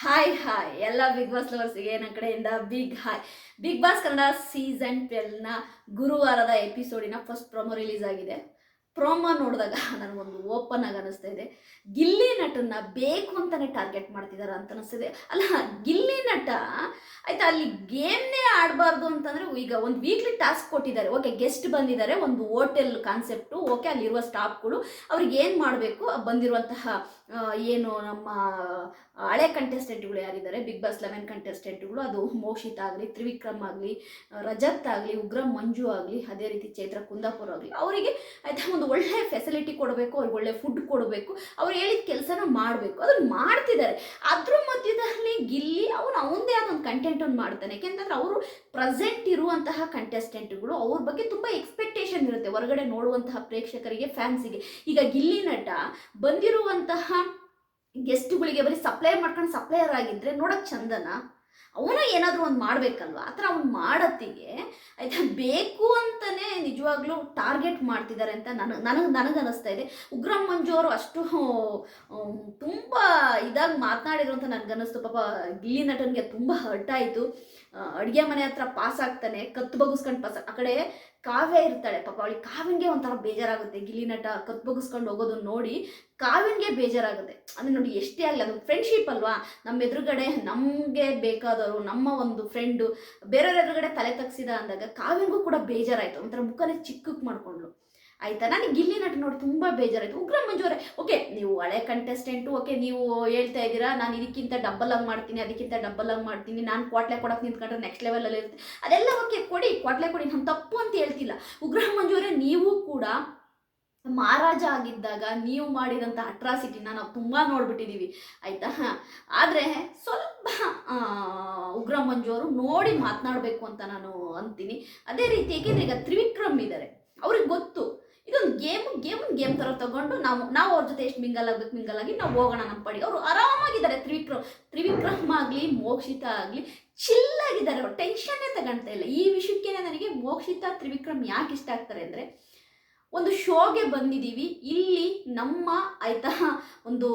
Hi hi ಎಲ್ಲ big boss ಲವರ್ಸ್ಗೆ ನನ್ನ ಕಡೆಯಿಂದ big hi big boss Kannada season ಟ್ವೆಲ್ನ ಗುರುವಾರದ ಎಪಿಸೋಡಿನ ಫಸ್ಟ್ ಪ್ರೊಮೋ ರಿಲೀಸ್ ಆಗಿದೆ. ಪ್ರೊಮೋ ನೋಡಿದಾಗ ನನಗೊಂದು ಓಪನ್ ಆಗಿ ಅನಿಸ್ತಾ ಇದೆ. ಗಿಲ್ಲಿ ನಟನ್ನ ಬೇಕು ಅಂತಾನೆ ಟಾರ್ಗೆಟ್ ಮಾಡ್ತಿದ್ದಾರೆ ಅಂತ ಅನಿಸ್ತಿದೆ. ಅಲ್ಲ, ಗಿಲ್ಲಿ ನಟ, ಆಯ್ತಾ, ಅಲ್ಲಿ ಗೇಮ್ನೇ ಆಡಬಾರ್ದು ಅಂತಂದ್ರೆ ಈಗ ಒಂದು ವೀಕ್ಲಿ ಟಾಸ್ಕ್ ಕೊಟ್ಟಿದ್ದಾರೆ. ಓಕೆ ಗೆಸ್ಟ್ ಬಂದಿದ್ದಾರೆ. ಒಂದು ಹೋಟೆಲ್ ಕಾನ್ಸೆಪ್ಟು ಓಕೆ ಅಲ್ಲಿರುವ ಸ್ಟಾಫ್ಗಳು ಅವ್ರಿಗೆ ಏನು ಮಾಡಬೇಕು, ಬಂದಿರುವಂತಹ ಏನು ನಮ್ಮ ಹಳೆ ಕಂಟೆಸ್ಟೆಂಟ್ಗಳು ಯಾರಿದ್ದಾರೆ? ಬಿಗ್ ಬಾಸ್ ಲೆವೆನ್ ಕಂಟೆಸ್ಟೆಂಟ್ಗಳು ಅದು ಮೋಷಿತ್ ಆಗಲಿ, ತ್ರಿವಿಕ್ರಮ್ ಆಗಲಿ ರಜತ್ ಆಗಲಿ, ಉಗ್ರಂ ಮಂಜು ಆಗಲಿ, ಅದೇ ರೀತಿ ಚೈತ್ರ ಕುಂದಾಪುರ ಆಗಲಿ, ಅವರಿಗೆ ಆಯಿತಾ ಒಂದು ಒಳ್ಳೆ ಫೆಸಿಲಿಟಿ ಕೊಡಬೇಕು, ಅವ್ರಿಗೆ ಒಳ್ಳೆ ಫುಡ್ ಕೊಡಬೇಕು, ಅವ್ರು ಹೇಳಿದ ಕೆಲಸನ ಮಾಡಬೇಕು, ಅದನ್ನು ಮಾಡ್ತಿದ್ದಾರೆ. ಅದ್ರ ಮಧ್ಯದಲ್ಲಿ ಗಿಲ್ಲಿ, ಅವನು ಅವನದೇ ಆದ ಒಂದು ಕಂಟೆಂಟನ್ನು ಮಾಡ್ತಾನೆ. ಯಾಕೆಂತಂದ್ರೆ ಅವರು ಪ್ರೆಸೆಂಟ್ ಇರುವಂತಹ ಕಂಟೆಸ್ಟೆಂಟ್ಗಳು ಅವ್ರ ಬಗ್ಗೆ ತುಂಬ ಎಕ್ಸ್ಪೆಕ್ಟೇಷನ್ ಇರುತ್ತೆ ಹೊರಗಡೆ ನೋಡುವಂತಹ ಪ್ರೇಕ್ಷಕರಿಗೆ ಫ್ಯಾನ್ಸಿಗೆ ಈಗ ಗಿಲ್ಲಿ ನಟ ಬಂದಿರುವಂತಹ ಗೆಸ್ಟ್ಗಳಿಗೆ ಬರೀ ಸಪ್ಲೈ ಮಾಡ್ಕೊಂಡು ಸಪ್ಲೈಯರ್ ಆಗಿದ್ರೆ ನೋಡೋಕೆ ಚಂದನ? ಅವನು ಏನಾದರೂ ಒಂದು ಮಾಡಬೇಕಲ್ವ? ಆ ಥರ ಅವ್ನು ಮಾಡತ್ತಿಗೆ ಬೇಕು ಅಂತಲೇ ನಿಜವಾಗ್ಲೂ ಟಾರ್ಗೆಟ್ ಮಾಡ್ತಿದ್ದಾರೆ ಅಂತ ನನಗೆ ನನಗೆ ನನಗೆ ಅನ್ನಿಸ್ತಾ ಇದೆ. ಉಗ್ರಂ ಮಂಜು ಅವರು ಅಷ್ಟು ತುಂಬ ಇದಾಗಿ ಮಾತನಾಡಿದ್ರು ಅಂತ ನನಗನ್ನಿಸ್ತು. ಪಾಪ ಗಿಲ್ಲಿ ನಟನಿಗೆ ತುಂಬ ಹರ್ಟ್ ಆಯಿತು. ಅಡುಗೆ ಮನೆ ಹತ್ರ ಪಾಸ್ ಆಗ್ತಾನೆ, ಕತ್ತು ಬಗ್ಗಿಸ್ಕೊಂಡು ಪಾಸ್ ಆ ಕಡೆ ಕಾವ್ಯ ಇರ್ತಾಳೆ, ಪಾಪ ಅವಳಿಗೆ ಕಾವ್ಯನ್ಗೆ ಒಂಥರ ಬೇಜಾರಾಗುತ್ತೆ. ಗಿಲಿನಟ ನಟ ಹೋಗೋದನ್ನ ನೋಡಿ ಕಾವ್ಯನ್ಗೆ ಬೇಜಾರಾಗುತ್ತೆ. ಅಂದರೆ ನೋಡಿ, ಎಷ್ಟೇ ಆಗಲಿ ಅದು ಫ್ರೆಂಡ್ಶಿಪ್ ಅಲ್ವಾ? ನಮ್ಮ ಎದುರುಗಡೆ ನಮಗೆ ಬೇಕಾದವರು, ನಮ್ಮ ಒಂದು ಫ್ರೆಂಡು ಬೇರೆಯವ್ರ ಎದುರುಗಡೆ ತಲೆ ತಗ್ಸಿದ ಅಂದಾಗ ಕಾವ್ಯಂಗೂ ಕೂಡ ಬೇಜಾರಾಯಿತು. ಒಂಥರ ಮುಖನೇ ಚಿಕ್ಕಕ್ಕೆ ಮಾಡ್ಕೊಂಡ್ಲು ಆಯ್ತಾ? ನನಗೆ ಗಿಲ್ಲಿ ನಟ ನೋಡಿ ತುಂಬ ಬೇಜಾರಾಯಿತು. ಉಗ್ರ ಮಂಜೂರೆ ಓಕೆ ನೀವು ಹಳೆ ಕಂಟೆಸ್ಟೆಂಟು ಓಕೆ ನೀವು ಹೇಳ್ತಾ ಇದ್ದೀರಾ, ನಾನು ಇದಕ್ಕಿಂತ ಡಬ್ಬಲ್ ಆಗಿ ಮಾಡ್ತೀನಿ, ಅದಕ್ಕಿಂತ ಡಬ್ಬಲ್ ಆಗಿ ಮಾಡ್ತೀನಿ, ನಾನು ಕ್ವಾಟ್ಲೆ ಕೊಡೋಕೆ ನಿಂತ್ಕೊಂಡ್ರೆ ನೆಕ್ಸ್ಟ್ ಲೆವೆಲಲ್ಲಿ ಇರುತ್ತೆ. ಅದೆಲ್ಲ ಓಕೆ ಕೊಡಿ, ಕ್ವಾಟ್ಲೆ ಕೊಡಿ, ನಾನು ತಪ್ಪು ಅಂತ ಹೇಳ್ತಿಲ್ಲ. ಉಗ್ರ ಮಂಜೂರೆ ನೀವು ಕೂಡ ಮಹಾರಾಜ ಆಗಿದ್ದಾಗ ನೀವು ಮಾಡಿದಂಥ ಅಟ್ರಾಸಿಟಿನ ನಾವು ತುಂಬ ನೋಡ್ಬಿಟ್ಟಿದ್ದೀವಿ ಆಯಿತಾ? ಆದರೆ ಸ್ವಲ್ಪ ಉಗ್ರ ಮಂಜು ಅವರು ನೋಡಿ ಮಾತನಾಡಬೇಕು ಅಂತ ನಾನು ಅಂತೀನಿ. ಅದೇ ರೀತಿ ಏಕೆಂದರೆ ಈಗ ತ್ರಿವಿಕ್ರಮ್ ಇದ್ದಾರೆ ಅವ್ರಿಗೆ ಗೊತ್ತು ಇದೊಂದು ಗೇಮ್ ಗೇಮ್ ಗೇಮ್ ಥರ ತಗೊಂಡು ನಾವು ನಾವು ಅವ್ರ ಜೊತೆ ಎಷ್ಟು ಮಿಂಗಲ್ ಆಗ್ಬೇಕು ಮಿಂಗಲ್ ಆಗಿ ನಾವು ಹೋಗೋಣ ನಮ್ಮ ಪಡಿ ಅವರು ಆರಾಮಾಗಿದ್ದಾರೆ. ತ್ರಿವಿಕ್ರಮ್ ತ್ರಿವಿಕ್ರಮ್ ಆಗಲಿ, ಮೋಕ್ಷಿತ ಆಗಲಿ ಚಿಲ್ಲಾಗಿದ್ದಾರೆ ಅವರು ಟೆನ್ಷನ್ನೇ ತಗೊಳ್ತಾ ಇಲ್ಲ. ಈ ವಿಷಯಕ್ಕೇನೆ ನನಗೆ ಮೋಕ್ಷಿತ, ತ್ರಿವಿಕ್ರಮ್ ಯಾಕೆ ಇಷ್ಟ ಆಗ್ತಾರೆ ಅಂದರೆ, ಒಂದು ಶೋಗೆ ಬಂದಿದ್ದೀವಿ. ಇಲ್ಲಿ ನಮ್ಮ, ಆಯ್ತಾ, ಒಂದು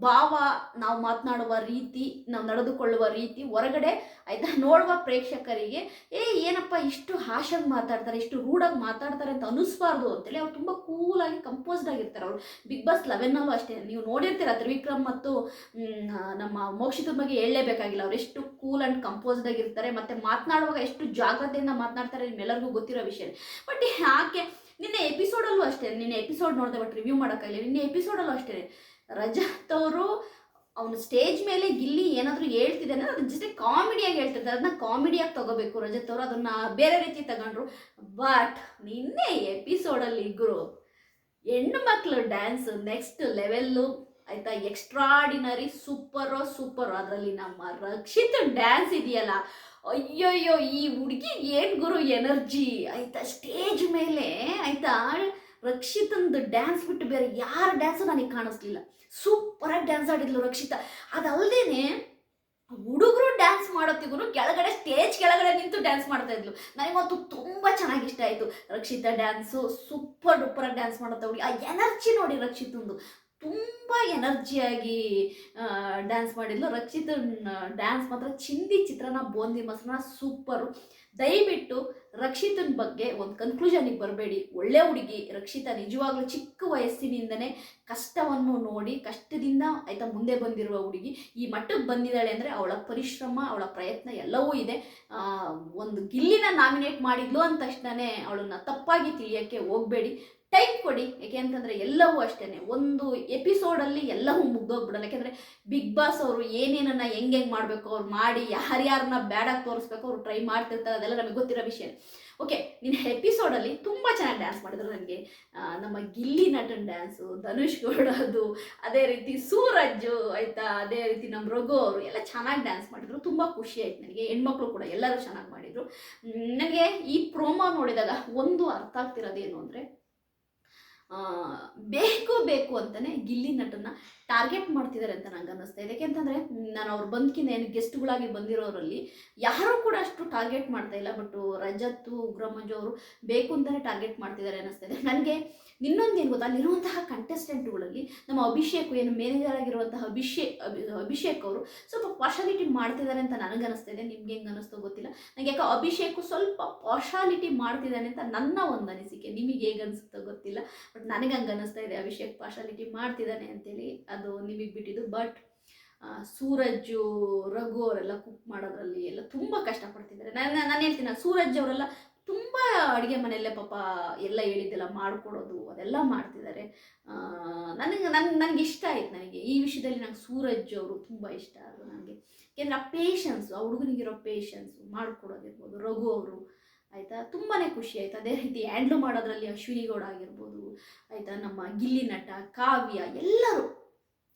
ಭಾವ ನಾವು ಮಾತನಾಡುವ ರೀತಿ, ನಾವು ನಡೆದುಕೊಳ್ಳುವ ರೀತಿ ಹೊರಗಡೆ ಆಯ್ತಾ ನೋಡುವ ಪ್ರೇಕ್ಷಕರಿಗೆ, ಏ, ಏನಪ್ಪ ಇಷ್ಟು ಹಾಶಾಗಿ ಮಾತಾಡ್ತಾರೆ, ಇಷ್ಟು ರೂಢಾಗಿ ಮಾತಾಡ್ತಾರೆ ಅಂತ ಅನಿಸ್ಬಾರ್ದು ಅಂತೇಳಿ ಅವ್ರು ತುಂಬ ಕೂಲಾಗಿ ಕಂಪೋಸ್ಡ್ ಆಗಿರ್ತಾರೆ ಅವರು. ಬಿಗ್ ಬಾಸ್ ಲೆವೆನ್ನಲ್ಲೂ ಅಷ್ಟೇ. ನೀವು ನೋಡಿರ್ತೀರ ತ್ರಿವಿಕ್ರಮ್ ಮತ್ತು ನಮ್ಮ ಮೋಕ್ಷಿತ ಬಗ್ಗೆ ಹೇಳಲೇಬೇಕಾಗಿಲ್ಲ. ಅವ್ರು ಎಷ್ಟು ಕೂಲ್ ಆ್ಯಂಡ್ ಕಂಪೋಸ್ಡ್ ಆಗಿರ್ತಾರೆ, ಮತ್ತು ಮಾತನಾಡುವಾಗ ಎಷ್ಟು ಜಾಗ್ರತೆಯಿಂದ ಮಾತನಾಡ್ತಾರೆ ನಿಮ್ಮೆಲ್ಲರಿಗೂ ಗೊತ್ತಿರೋ ವಿಷಯ. ಬಟ್ ಯಾಕೆ ನಿನ್ನೆ ಎಪಿಸೋಡಲ್ಲೂ ಅಷ್ಟೇ, ನಿನ್ನೆ ಎಪಿಸೋಡ್ ನೋಡಿದೆ ಬಟ್ ರಿವ್ಯೂ ಮಾಡೋಕ್ಕಾಗಲಿ ನಿನ್ನೆ ಎಪಿಸೋಡಲ್ಲೂ ಅಷ್ಟೇ. ರಜತ್ ಅವರು ಅವನು ಸ್ಟೇಜ್ ಮೇಲೆ ಗಿಲ್ಲಿ ಏನಾದರೂ ಹೇಳ್ತಿದ್ದಾನೆ ಅದ್ರ ಜೊತೆ ಕಾಮಿಡಿಯಾಗಿ ಹೇಳ್ತಿದ್ದಾರೆ ಅದನ್ನ ಕಾಮಿಡಿಯಾಗಿ ತಗೋಬೇಕು ರಜತ್ ಅವರು. ಅದನ್ನ ಬೇರೆ ರೀತಿ ತಗೊಂಡ್ರು. ಬಟ್ ನಿನ್ನೆ ಎಪಿಸೋಡಲ್ಲಿ ಗುರು ಹೆಣ್ಣು ಮಕ್ಕಳು ಡ್ಯಾನ್ಸ್ ನೆಕ್ಸ್ಟ್ ಲೆವೆಲ್ಲು ಆಯ್ತಾ? ಎಕ್ಸ್ಟ್ರಾಡಿನರಿ ಸೂಪರೋ ಸೂಪರ್ ಅದರಲ್ಲಿ ನಮ್ಮ ರಕ್ಷಿತ್ ಡ್ಯಾನ್ಸ್ ಇದೆಯಲ್ಲ ಅಯ್ಯೋಯ್ಯೋ, ಈ ಹುಡುಗಿ ಏನು ಗುರು ಎನರ್ಜಿ? ಆಯ್ತಾ, ಸ್ಟೇಜ್ ಮೇಲೆ, ಆಯ್ತಾ, ರಕ್ಷಿತಂದು ಡ್ಯಾನ್ಸ್ ಬಿಟ್ಟು ಬೇರೆ ಯಾರ ಡ್ಯಾನ್ಸು ನನಗೆ ಕಾಣಿಸ್ಲಿಲ್ಲ. ಸೂಪರಾಗಿ ಡ್ಯಾನ್ಸ್ ಆಡಿದ್ಲು ರಕ್ಷಿತ. ಅದಲ್ಲದೇನೆ ಹುಡುಗರು ಡ್ಯಾನ್ಸ್ ಮಾಡೋತ್ತಿಗೂ ಕೆಳಗಡೆ, ಸ್ಟೇಜ್ ಕೆಳಗಡೆ ನಿಂತು ಡ್ಯಾನ್ಸ್ ಮಾಡ್ತಾ ಇದ್ಲು. ನನಗಂತೂ ತುಂಬ ಚೆನ್ನಾಗಿ ಇಷ್ಟ ಆಯಿತು. ರಕ್ಷಿತಾ ಡ್ಯಾನ್ಸು, ಸೂಪರ್ ಡೂಪರಾಗಿ ಡ್ಯಾನ್ಸ್ ಮಾಡುತ್ತೆ ಹುಡುಗಿ. ಆ ಎನರ್ಜಿ ನೋಡಿ ರಕ್ಷಿತಂದು. ತುಂಬ ಎನರ್ಜಿಯಾಗಿ ಡ್ಯಾನ್ಸ್ ಮಾಡಿದ್ಲು. ರಕ್ಷಿತ್ ಡ್ಯಾನ್ಸ್ ಮಾತ್ರ ಚಿಂದಿ ಚಿತ್ರನ ಬೋಂದಿ ಮೊಸರನ್ನ ಸೂಪರು ದಯವಿಟ್ಟು ರಕ್ಷಿತನ ಬಗ್ಗೆ ಒಂದು ಕನ್ಕ್ಲೂಷನಿಗೆ ಬರಬೇಡಿ. ಒಳ್ಳೆ ಹುಡುಗಿ ರಕ್ಷಿತ, ನಿಜವಾಗ್ಲೂ ಚಿಕ್ಕ ವಯಸ್ಸಿನಿಂದನೇ ಕಷ್ಟವನ್ನು ನೋಡಿ, ಕಷ್ಟದಿಂದ ಆಯ್ತಾ ಮುಂದೆ ಬಂದಿರುವ ಹುಡುಗಿ, ಈ ಮಟ್ಟಕ್ಕೆ ಬಂದಿದ್ದಾಳೆ ಅಂದರೆ ಅವಳ ಪರಿಶ್ರಮ, ಅವಳ ಪ್ರಯತ್ನ ಎಲ್ಲವೂ ಇದೆ. ಒಂದು ಗಿಲ್ಲಿನ ನಾಮಿನೇಟ್ ಮಾಡಿದ್ಲು ಅಂದ ತಕ್ಷಣನೇ ಅವಳನ್ನ ತಪ್ಪಾಗಿ ತಿಳಿಯೋಕ್ಕೆ ಹೋಗಬೇಡಿ. ಟೈಮ್ ಕೊಡಿ. ಯಾಕೆ ಅಂತಂದರೆ ಎಲ್ಲವೂ ಅಷ್ಟೇ ಒಂದು ಎಪಿಸೋಡಲ್ಲಿ ಎಲ್ಲವೂ ಮುಗ್ದೋಗ್ಬಿಡಲ್ಲ ಯಾಕೆಂದ್ರೆ ಬಿಗ್ ಬಾಸ್ ಅವರು ಏನೇನನ್ನ ಹೆಂಗೆ ಹೆಂಗೆ ಮಾಡಬೇಕು ಅವ್ರು ಮಾಡಿ, ಯಾರ್ಯಾರನ್ನ ಬ್ಯಾಡಾಗಿ ತೋರಿಸ್ಬೇಕು ಅವ್ರು ಟ್ರೈ ಮಾಡ್ತಿರ್ತಾರೆ. ಅದೆಲ್ಲ ನಮಗೆ ಗೊತ್ತಿರೋ ವಿಷಯ. ಓಕೆ ನಿನ್ನ ಎಪಿಸೋಡಲ್ಲಿ ತುಂಬ ಚೆನ್ನಾಗಿ ಡ್ಯಾನ್ಸ್ ಮಾಡಿದ್ರು ನನಗೆ ನಮ್ಮ ಗಿಲ್ಲಿ ನಟನ್ ಡ್ಯಾನ್ಸು ಧನುಷ್ ಗೌಡದು ಅದೇ ರೀತಿ ಸೂರಜ್, ಆಯಿತಾ, ಅದೇ ರೀತಿ ನಮ್ಮ ರಘು ಅವರು ಎಲ್ಲ ಚೆನ್ನಾಗಿ ಡ್ಯಾನ್ಸ್ ಮಾಡಿದ್ರು. ತುಂಬ ಖುಷಿ ಆಯ್ತು ನನಗೆ. ಹೆಣ್ಮಕ್ಳು ಕೂಡ ಎಲ್ಲರೂ ಚೆನ್ನಾಗಿ ಮಾಡಿದರು. ನನಗೆ ಈ ಪ್ರೋಮೋ ನೋಡಿದಾಗ ಒಂದು ಅರ್ಥ ಆಗ್ತಿರೋದೇನು ಅಂದರೆ ಬೇಕು ಬೇಕು ಅಂತಲೇ ಗಿಲ್ಲಿ ನಟನ ಟಾರ್ಗೆಟ್ ಮಾಡ್ತಿದ್ದಾರೆ ಅಂತ ನಂಗೆ ಅನ್ನಿಸ್ತಾ ಇದೆ. ಯಾಕೆಂತಂದರೆ, ನಾನು ಅವ್ರು ಬಂದ್ಕಿಂತ ಏನು ಗೆಸ್ಟ್ಗಳಾಗಿ ಬಂದಿರೋರಲ್ಲಿ ಯಾರೂ ಕೂಡ ಅಷ್ಟು ಟಾರ್ಗೆಟ್ ಮಾಡ್ತಾ ಇಲ್ಲ. ಬಟ್ ರಜತ್ತು, ಉಗ್ರಮಂಜು ಅವರು ಬೇಕು ಅಂತಲೇ ಟಾರ್ಗೆಟ್ ಮಾಡ್ತಿದ್ದಾರೆ ಅನ್ನಿಸ್ತಾ ಇದೆ. ನನಗೆ ಇನ್ನೊಂದು ಏನು ಗೊತ್ತಾ, ಅಲ್ಲಿರುವಂತಹ ಕಂಟೆಸ್ಟೆಂಟ್ಗಳಲ್ಲಿ ನಮ್ಮ ಅಭಿಷೇಕ್ ಏನು ಮ್ಯಾನೇಜರ್ ಆಗಿರುವಂತಹ ಅಭಿಷೇಕ್ ಅಭಿಷೇಕ್ ಅವರು ಸ್ವಲ್ಪ ಪಾರ್ಶಾಲಿಟಿ ಮಾಡ್ತಿದ್ದಾರೆ ಅಂತ ನನಗೆ ಅನಿಸ್ತಾ ಇದೆ. ನಿಮ್ಗೆ ಹೆಂಗೆ ಅನಿಸ್ತೋ ಗೊತ್ತಿಲ್ಲ. ನನಗೆ ಯಾಕೆ ಅಭಿಷೇಕ್ ಸ್ವಲ್ಪ ಪಾರ್ಶಾಲಿಟಿ ಮಾಡ್ತಿದ್ದಾನೆ ಅಂತ ನನ್ನ ಒಂದು ಅನಿಸಿಕೆ. ನಿಮಗೆ ಹೇಗೆ ಅನಿಸುತ್ತೋ ಗೊತ್ತಿಲ್ಲ. ನನಗೆ ಹಂಗೆ ಅನ್ನಿಸ್ತಾ ಇದೆ, ಅಭಿಷೇಕ್ ಪಾರ್ಶಾಲಿಟಿ ಮಾಡ್ತಿದ್ದಾನೆ ಅಂತೇಳಿ ಅದು ನಿಮಗೆ ಬಿಟ್ಟಿದ್ದು. ಬಟ್ ಸೂರಜ್ಜು, ರಘು ಅವರೆಲ್ಲ ಕುಕ್ ಮಾಡೋದ್ರಲ್ಲಿ ಎಲ್ಲ ತುಂಬ ಕಷ್ಟಪಡ್ತಿದ್ದಾರೆ. ನಾನು ನಾನು ಹೇಳ್ತೀನಿ, ಸೂರಜ್ ಅವರೆಲ್ಲ ತುಂಬ ಅಡುಗೆ ಮನೆಯಲ್ಲೇ ಪಾಪ ಎಲ್ಲ ಹೇಳಿದ್ದೆಲ್ಲ ಮಾಡಿಕೊಡೋದು, ಅದೆಲ್ಲ ಮಾಡ್ತಿದ್ದಾರೆ. ನನಗೆ, ನನ್, ನನಗೆ ಇಷ್ಟ ಆಯ್ತು ನನಗೆ. ಈ ವಿಷಯದಲ್ಲಿ ನಂಗೆ ಸೂರಜ್ ಅವರು ತುಂಬ ಇಷ್ಟ ಅದು ನನಗೆ. ಯಾಕೆಂದರೆ ಆ ಪೇಷನ್ಸು ಆ ಹುಡುಗನಿಗಿರೋ ಪೇಷನ್ಸು ಮಾಡಿಕೊಡೋದಿರ್ಬೋದು, ರಘು ಅವರು. ಆಯಿತಾ? ತುಂಬಾ ಖುಷಿ ಆಯಿತು? ಅದೇ ರೀತಿ ಹ್ಯಾಂಡ್ಲ್ ಮಾಡೋದ್ರಲ್ಲಿ ಅಶ್ವಿನಿ ಗೌಡ ಆಗಿರ್ಬೋದು, ಆಯಿತಾ? ನಮ್ಮ ಗಿಲ್ಲಿ ನಟ, ಕಾವ್ಯ, ಎಲ್ಲರೂ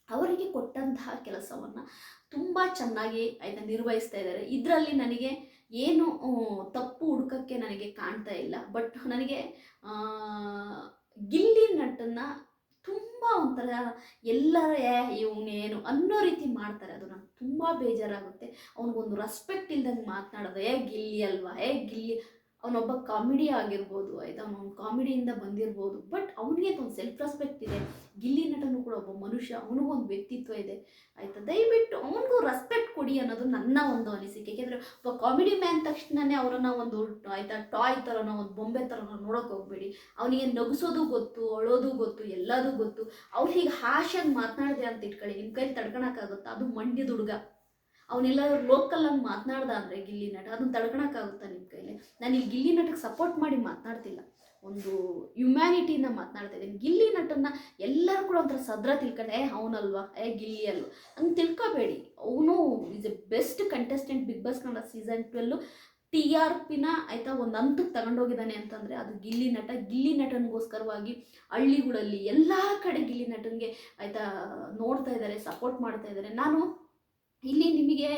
ಅವರಿಗೆ ಕೊಟ್ಟಂತಹ ಕೆಲಸವನ್ನು ತುಂಬ ಚೆನ್ನಾಗಿ, ಆಯಿತಾ, ನಿರ್ವಹಿಸ್ತಾ ಇದ್ದಾರೆ. ಇದರಲ್ಲಿ ನನಗೆ ಏನು ತಪ್ಪು ಹುಡುಕಕ್ಕೆ ನನಗೆ ಕಾಣ್ತಾ ಇಲ್ಲ. ಬಟ್ ನನಗೆ ಗಿಲ್ಲಿ ನಟನ್ನ ತುಂಬ ಒಂಥರ ಎಲ್ಲರ, ಇವನೇನು ಅನ್ನೋ ರೀತಿ ಮಾಡ್ತಾರೆ. ಅದು ನಂಗೆ ತುಂಬ ಬೇಜಾರಾಗುತ್ತೆ. ಅವನಿಗೊಂದು ರೆಸ್ಪೆಕ್ಟ್ ಇಲ್ದಂಗೆ ಮಾತನಾಡೋದು, ಏ, ಗಿಲ್ಲಿ ಅಲ್ವಾ? ಏ, ಗಿಲ್ಲಿ ಅವನೊಬ್ಬ ಕಾಮಿಡಿ ಆಗಿರ್ಬೋದು, ಆಯ್ತಾ? ಅವನು ಕಾಮಿಡಿಯಿಂದ ಬಂದಿರ್ಬೋದು ಬಟ್ ಅವನಿಗೆ ಒಂದು ಸೆಲ್ಫ್ ರೆಸ್ಪೆಕ್ಟ್ ಇದೆ. ಗಿಲ್ಲಿ ನಟನು ಕೂಡ ಒಬ್ಬ ಮನುಷ್ಯ, ಅವನಿಗೂ ಒಂದು ವ್ಯಕ್ತಿತ್ವ ಇದೆ, ಆಯಿತಾ? ದಯವಿಟ್ಟು ಅವನಿಗೂ ರೆಸ್ಪೆಕ್ಟ್ ಕೊಡಿ ಅನ್ನೋದು ನನ್ನ ಒಂದು ಅನಿಸಿಕೆ. ಯಾಕೆಂದರೆ ಒಬ್ಬ ಕಾಮಿಡಿ ಮ್ಯಾನ್ ತಕ್ಷಣನೇ ಅವರನ್ನು ಒಂದು, ಆಯಿತಾ ಟಾಯ್ ಥರನೋ ಒಂದು ಬೊಂಬೆ ಥರನೋ ನೋಡೋಕೆ ಹೋಗ್ಬೇಡಿ. ಅವನಿಗೆ ನಗಸೋದು ಗೊತ್ತು, ಅಳೋದು ಗೊತ್ತು, ಎಲ್ಲದೂ ಗೊತ್ತು. ಅವ್ರು ಹೀಗೆ ಹಾಶಾಗಿ ಮಾತನಾಡಿದೆ ಅಂತ ಇಟ್ಕೊಳ್ಳಿ. ನಿಮ್ಮ ಕೈಲಿ ತಡ್ಕೊಳಕ್ಕಾಗುತ್ತಾ ಅದು ಮಂಡ್ಯದ ಹುಡುಗ. ಅವ್ನೆಲ್ಲಾದ್ರು ಲೋಕಲಾಗಿ ಮಾತನಾಡ್ದ ಅಂದರೆ ಗಿಲ್ಲಿ ನಟ ಅದನ್ನ ತಡ್ಕೊಳಕ್ಕಾಗುತ್ತಾ ನಾನು ಈ ಗಿಲ್ಲಿ ನಟಕ್ಕೆ ಸಪೋರ್ಟ್ ಮಾಡಿ ಮಾತನಾಡ್ತಿಲ್ಲ. ಒಂದು ಹ್ಯುಮ್ಯಾನಿಟಿಯಿಂದ ಮಾತನಾಡ್ತಾ ಇದ್ದೀನಿ. ಗಿಲ್ಲಿ ನಟನ್ನ ಎಲ್ಲರೂ ಕೂಡ ಒಂಥರ ಸದ್ರ ತಿಳ್ಕೊಂಡೆ ಏ, ಅವನಲ್ವಾ? ಏ, ಗಿಲ್ಲಿ ಅಲ್ವಾ? ಹಂಗೆ ತಿಳ್ಕೊಬೇಡಿ. ಅವನು is a best contestant big boss Kannada season twelve T R ಪಿನ ಆಯಿತಾ ಒಂದು ಹಂತಕ್ಕೆ ತಗೊಂಡೋಗಿದ್ದಾನೆ ಅಂತಂದರೆ, ಅದು ಗಿಲ್ಲಿ ನಟ. ಗಿಲ್ಲಿ ನಟನಿಗೋಸ್ಕರವಾಗಿ ಹಳ್ಳಿಗಳಲ್ಲಿ ಎಲ್ಲ ಕಡೆ ಗಿಲ್ಲಿ ನಟನಿಗೆ ಆಯಿತಾ ನೋಡ್ತಾ ಇದ್ದಾರೆ ಸಪೋರ್ಟ್ ಮಾಡ್ತಾ ಇದ್ದಾರೆ ನಾನು ಇಲ್ಲಿ ನಿಮಗೆ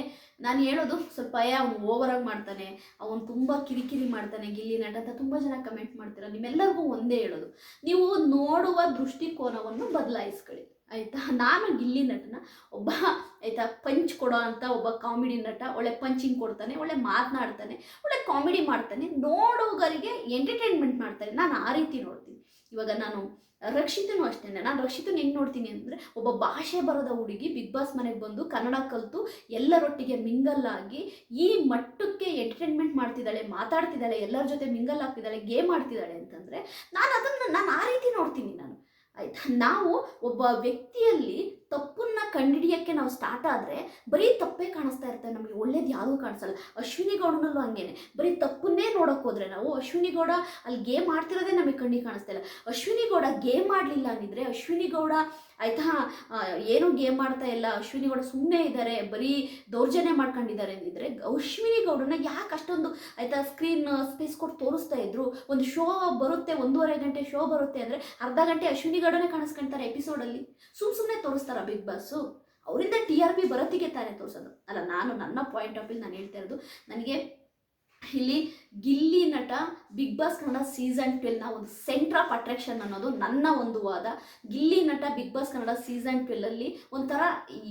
ನಾನು ಹೇಳೋದು ಸ್ವಲ್ಪ ಅವನು ಓವರಾಗಿ ಮಾಡ್ತಾನೆ, ಅವನು ತುಂಬ ಕಿರಿಕಿರಿ ಮಾಡ್ತಾನೆ, ಗಿಲ್ಲಿ ನಟ ಅಂತ ತುಂಬ ಜನ ಕಮೆಂಟ್ ಮಾಡ್ತೀರ ನಿಮ್ಮೆಲ್ಲರಿಗೂ ಒಂದೇ ಹೇಳೋದು. ನೀವು ನೋಡುವ ದೃಷ್ಟಿಕೋನವನ್ನು ಬದಲಾಯಿಸ್ಕೊಳ್ಳಿ, ಆಯಿತಾ? ನಾನು ಗಿಲ್ಲಿ ನಟನ ಒಬ್ಬ, ಆಯಿತಾ ಪಂಚ್ ಕೊಡೋ ಅಂತ ಒಬ್ಬ ಕಾಮಿಡಿ ನಟ, ಒಳ್ಳೆ ಪಂಚಿಂಗ್ ಕೊಡ್ತಾನೆ, ಒಳ್ಳೆ ಮಾತನಾಡ್ತಾನೆ, ಒಳ್ಳೆ ಕಾಮಿಡಿ ಮಾಡ್ತಾನೆ, ನೋಡೋಗರಿಗೆ ಎಂಟರ್ಟೈನ್ಮೆಂಟ್ ಮಾಡ್ತಾನೆ. ನಾನು ಆ ರೀತಿ ನೋಡ್ತೀನಿ. ಇವಾಗ ನಾನು ರಕ್ಷಿತನೂ ಅಷ್ಟೇ, ನಾನು ರಕ್ಷಿತನ ಹೆಂಗೆ ನೋಡ್ತೀನಿ ಅಂದರೆ ಒಬ್ಬ ಭಾಷೆ ಬರೋದ ಹುಡುಗಿ ಬಿಗ್ ಬಾಸ್ ಮನೆಗೆ ಬಂದು ಕನ್ನಡ ಕಲಿತು ಎಲ್ಲರೊಟ್ಟಿಗೆ ಮಿಂಗಲ್ ಆಗಿ ಈ ಮಟ್ಟಕ್ಕೆ ಎಂಟರ್ಟೈನ್ಮೆಂಟ್ ಮಾಡ್ತಿದ್ದಾಳೆ, ಮಾತಾಡ್ತಿದ್ದಾಳೆ, ಎಲ್ಲರ ಜೊತೆ ಮಿಂಗಲ್ ಆಗ್ತಿದ್ದಾಳೆ, ಗೇಮ್ ಆಡ್ತಿದ್ದಾಳೆ ಅಂತಂದರೆ ನಾನು ಅದನ್ನು ನಾನು ಆ ರೀತಿ ನೋಡ್ತೀನಿ ನಾನು. ಆಯ್ತಾ? ನಾವು ಒಬ್ಬ ವ್ಯಕ್ತಿಯಲ್ಲಿ ತಪ್ಪನ್ನ ಕಂಡಿಡಿಯೋಕ್ಕೆ ನಾವು ಸ್ಟಾರ್ಟ್ ಆದರೆ ಬರೀ ತಪ್ಪೇ ಕಾಣಿಸ್ತಾ ಇರುತ್ತೆ. ನಮಗೆ ಒಳ್ಳೇದು ಯಾವುದೂ ಕಾಣಿಸಲ್ಲ. ಅಶ್ವಿನಿ ಗೌಡನಲ್ಲೂ ಹಂಗೇನೆ. ಬರೀ ತಪ್ಪನ್ನೇ ನೋಡೋಕೆ ಹೋದ್ರೆ ನಾವು ಅಶ್ವಿನಿ ಗೌಡ ಅಲ್ಲಿ ಗೇಮ್ ಆಡ್ತಿರೋದೇ ನಮಗೆ ಕಣ್ಣಿಗೆ ಕಾಣಿಸ್ತಾ ಇಲ್ಲ. ಅಶ್ವಿನಿ ಗೌಡ ಗೇಮ್ ಆಡಲಿಲ್ಲ ಅಂದಿದ್ರೆ ಅಶ್ವಿನಿ ಗೌಡ ಆಯ್ತಾ? ಏನು ಗೇಮ್ ಮಾಡ್ತಾ ಇಲ್ಲ. ಅಶ್ವಿನಿ ಗೌಡ ಸುಮ್ಮನೆ ಇದ್ದಾರೆ ಬರೀ ದೌರ್ಜನ್ಯ ಮಾಡ್ಕೊಂಡಿದ್ದಾರೆ ಅಂದಿದ್ರೆ ಅಶ್ವಿನಿ ಗೌಡನ ಯಾಕೆ ಅಷ್ಟೊಂದು, ಆಯ್ತಾ ಸ್ಕ್ರೀನ್ ಸ್ಪೇಸ್ ಕೊಟ್ಟು ತೋರಿಸ್ತಾ ಇದ್ರು? ಒಂದು ಶೋ ಬರುತ್ತೆ, ಒಂದೂವರೆ ಗಂಟೆ ಶೋ ಬರುತ್ತೆ ಅಂದರೆ ಅರ್ಧ ಗಂಟೆ ಅಶ್ವಿನಿ ಗೌಡನೇ ಕಾಣಿಸ್ಕೊಂತಾರೆ ಎಪಿಸೋಡಲ್ಲಿ ಸುಮ್ ಸುಮ್ಮನೆ ತೋರಿಸ್ತಾರ ಬಿಗ್ ಬಾಸು ಅವರಿಂದ ಟಿ ಆರ್ ಪಿ ಬರೋತ್ತಿಗೆ ತಾನೇ ತೋರಿಸೋದು. ಅಲ್ಲ, ನಾನು ನನ್ನ ಪಾಯಿಂಟ್ ಆಫ್ ವ್ಯೂ ನಾನು ಹೇಳ್ತಾ ಇರೋದು, ನನಗೆ ಇಲ್ಲಿ Gilli Nata big boss Kannada season ಟ್ವೆಲ್ನ ಒಂದು ಸೆಂಟ್ರ್ ಆಫ್ ಅಟ್ರಾಕ್ಷನ್ ಅನ್ನೋದು ನನ್ನ ಒಂದು ವಾದ. Gilli Nata big boss Kannada season ಟ್ವೆಲ್ಲಲ್ಲಿ ಒಂಥರ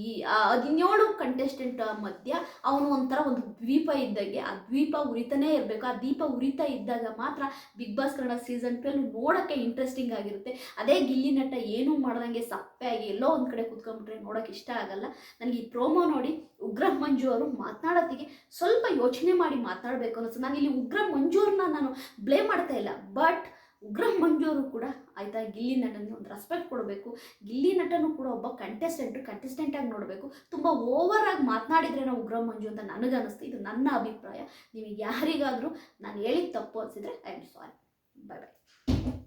ಈ ಹದಿನೇಳು ಕಂಟೆಸ್ಟೆಂಟ್ ಮಧ್ಯ ಅವನು ಒಂಥರ ಒಂದು ದ್ವೀಪ ಇದ್ದಾಗೆ, ಆ ದ್ವೀಪ ಉರಿತಾನೇ ಇರಬೇಕು. ಆ ದೀಪ ಉರಿತಾ ಇದ್ದಾಗ ಮಾತ್ರ big boss Kannada season twelve ನೋಡೋಕ್ಕೆ ಇಂಟ್ರೆಸ್ಟಿಂಗ್ ಆಗಿರುತ್ತೆ. ಅದೇ ಗಿಲ್ಲಿ ನಟ ಏನೂ ಮಾಡ್ದಂಗೆ ಸಪ್ಪೆ ಆಗಿ ಎಲ್ಲೋ ಒಂದು ಕಡೆ ಕುತ್ಕೊಂಡ್ಬಿಟ್ರೆ ನೋಡೋಕೆ ಇಷ್ಟ ಆಗಲ್ಲ. ನನಗೆ ಈ ಪ್ರೋಮೋ ನೋಡಿ ಉಗ್ರ ಮಂಜು ಅವರು ಮಾತನಾಡೋತ್ತಿಗೆ ಸ್ವಲ್ಪ ಯೋಚನೆ ಮಾಡಿ ಮಾತನಾಡಬೇಕು ಅನ್ನಿಸ್ತು ನಾನು ಇಲ್ಲಿ ಉಗ್ರ ಮಂಜು ಮಂಜೂರನ್ನ ನಾನು ಬ್ಲೇಮ್ ಮಾಡ್ತಾ ಇಲ್ಲ. ಬಟ್ ಉಗ್ರ ಮಂಜೂರು ಕೂಡ ಆಯಿತಾ? ಗಿಲ್ಲಿ ನಟನಿಗೆ ಒಂದು ರೆಸ್ಪೆಕ್ಟ್ ಕೊಡಬೇಕು. ಗಿಲ್ಲಿ ನಟನು ಕೂಡ ಒಬ್ಬ ಕಂಟೆಸ್ಟೆಂಟ್ ಕಂಟೆಸ್ಟೆಂಟಾಗಿ ನೋಡಬೇಕು. ತುಂಬ ಓವರ್ ಆಗಿ ಮಾತನಾಡಿದ್ರೆ ನಾವು ಉಗ್ರ ಮಂಜು ಅಂತ ನನಗನ್ನಿಸ್ತು ಇದು ನನ್ನ ಅಭಿಪ್ರಾಯ. ನಿಮಗೆ ಯಾರಿಗಾದರೂ ನಾನು ಹೇಳಿದ ತಪ್ಪು ಅನಿಸಿದ್ರೆ I am sorry bye bye